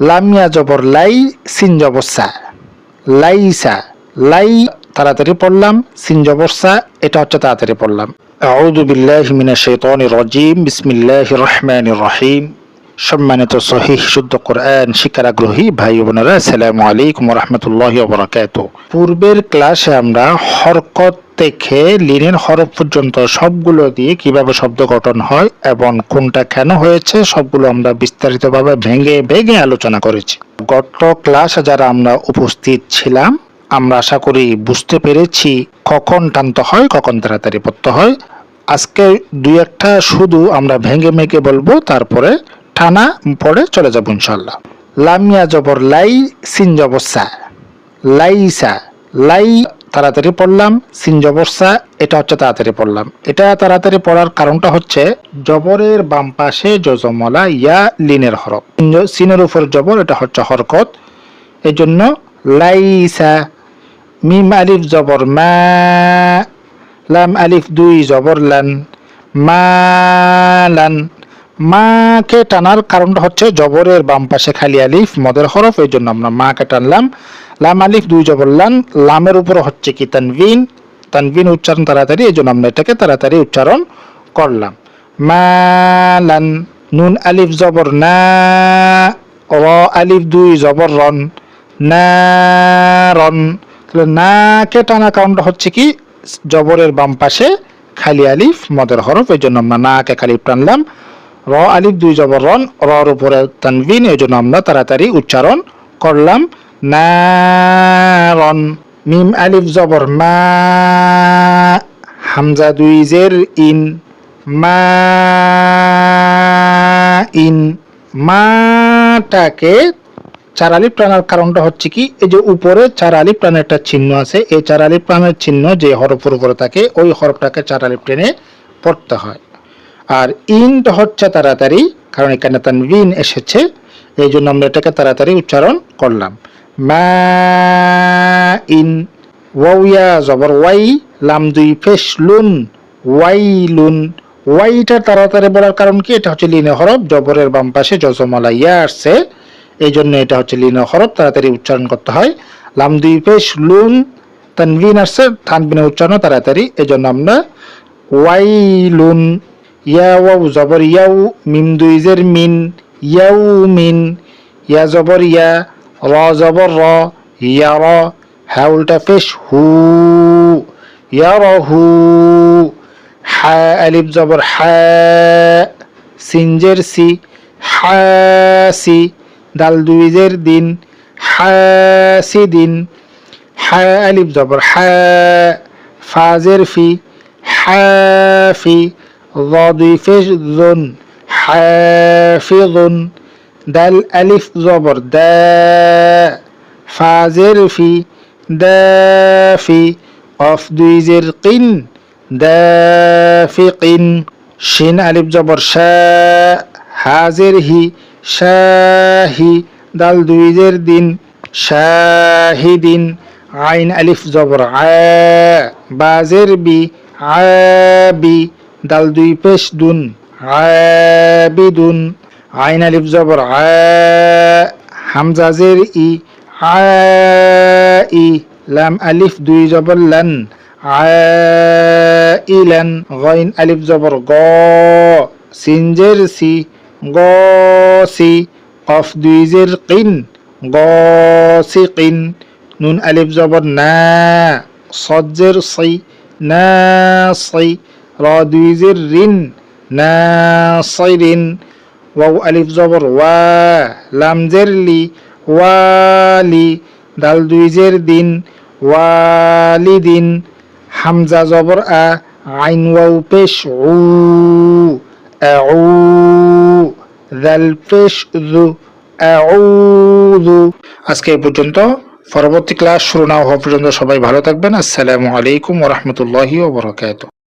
লামিয়া জবর লাই, সিন জবর সা। লাইসা লাই, তাড়াতাড়ি পড়লাম, সিন জবর সা, এটা হচ্ছে তাড়াতাড়ি পড়লাম। আউযু বিল্লাহি মিনাশ শাইতানির রাজিম, বিসমিল্লাহির রহমানির রহিম। সম্মানিত সহিহ, শুদ্ধ কোরআন শিক্ষার আগ্রহী ভাই বোনেরা, আসসালামু আলাইকুম রহমতুল্লাহি ওবরাকাত পূর্বের ক্লাসে আমরা হরকত থেকে লিনের হরফ পর্যন্ত সবগুলো দিয়ে কীভাবে শব্দ গঠন হয় এবং কোনটা কেন হয়েছে, সবগুলো আমরা বিস্তারিতভাবে ভেঙে ভেঙে আলোচনা করেছি। গত ক্লাসে যারা আমরা উপস্থিত ছিলাম, আমরা আশা করি বুঝতে পেরেছি কখন টানতে হয়, কখন তাড়াতাড়ি পড়তে হয়। আজকে দুই একটা শুধু আমরা ভেঙে মেঘে বলব, তারপরে টানা পরে চলে যাব ইনশাল্লাহ লামিয়া জবর লাই, সিন জবর সা। লাইসা লাই তাড়াতাড়ি পড়লাম, সিন জবর সা এটা হচ্ছে তাড়াতাড়ি পড়লাম। এটা তাড়াতাড়ি পড়ার কারণটা হচ্ছে জবরের বাম পাশে জজমলা ইয়া লিনের হরফ। সিনের উপর জবর, এটা হচ্ছে হরকত। এই জন্য লাইসা, মিম আলিফ জবর মা, লাম আলিফ দুই জবর লান মালান মাকে টানার কারণটা হচ্ছে জবরের বাম পাশে খালি আলিফ, মদের হরফ এই জন্য আমরা মাকে টানলাম। লাম আলিফ দুই জবর লান, লামের উপর হচ্ছে কি তানভিন তানভিন উচ্চারণ তাড়াতাড়ি, এই জন্য আমরা এটাকে তাড়াতাড়ি উচ্চারণ করলাম। মালান নুন আলিফ জবর না, র আলিফ দুই জবর রন, না রন। তাহলে নাকে টানা কারণটা হচ্ছে কি? জবরের বাম পাশে খালি আলিফ, মদের হরফ, এই জন্য আমরা নাকে খালি টানলাম। র আলিফ দুই জবর রন, রর উপরে তানভিন, এই জন্য আমরা তাড়াতাড়ি উচ্চারণ করলাম। না রন মিম আলিফ জবর, মা, হামজা দুই জের, ইন, মা, ইন, মাটাকে চার আলিফ টানার কারণটা হচ্ছে কি? এই যে উপরে চার আলিফ টানের একটা চিহ্ন আছে, এই চার আলিফ টানের চিহ্ন যে হরফের উপরে থাকে, ওই হরফটাকে চার আলিফ টেনে পড়তে হয়। আর ইনটা হচ্ছে তাড়াতাড়ি, কারণ এখানে তানভিন এসেছে, এই জন্য আমরা এটাকে তাড়াতাড়ি উচ্চারণ করলাম। মা ইন ওয়াইয়া জবর ওয়াই, লাম দুই ফেস লুন ওয়াই লুন ওয়াইটা তাড়াতাড়ি বলার কারণ কি? এটা হচ্ছে লিনে হরফ, জবরের বাম পাশে জজমলা ইয়া আসছে। এই জন্য এটা হচ্ছে লিনে হরফ, তাড়াতাড়ি উচ্চারণ করতে হয়। লাম দুই ফেস লুন তানভিন আসছে তানভিনের উচ্চারণ তাড়াতাড়ি। এই জন্য আমরা ওয়াইলুন, ইয়া ওয়াও জবর ইয়াউ, মিম দুইজের মিন, ইয়াউ মিন, ইয়া জবর ইয়া র জবর র ইয়া র হ্যা উল্টা পেশ হু ইয়া র হু, হা, আলিফ জবর হা, সিনজের সি, হা, সি, দাল দুইজের দিন, হা, সি দিন, হা, আলিফ জবর হা, ফাজের ফি দাল আলিফ জবর দাজের ফি, দি অফ দুই জের কিন, দা কিন, শিন আলিফ জবর, শা, হাজের হি শাহি দাল দুই জের দিন শাহিদিন আইন আলিফ জবর, আ বি আবি দাল দুই পেশ দুন বিদুন আইন আলিফ জবর, আ, হামজা জের, ই আই লাম আলিফ দুই জবর, লান আইলান গাইন আলিফ জবর, গ সিনজের সি, গ, সি কফ দুই জের, কিন, গ, সি, কিন, নুন আলিফ জবর, না সজ্জের সি নাসি র দুই জের, রিন নাসিরিন ওয়াও আলিফ জবর ওয়া লাম জের লি ওয়ালি দাল দুই জের দিন ওয়ালিদিন হামজা জবর আ আইন ওয়াও পেশ উ আউ দাল পেশ দু আউযু আজকে এই পর্যন্ত, পরবর্তী ক্লাস শুরু না হওয়া পর্যন্ত সবাই ভালো থাকবেন। আসসালামু আলাইকুম ওরহমতুল্লাহি ওবরাকাতুহ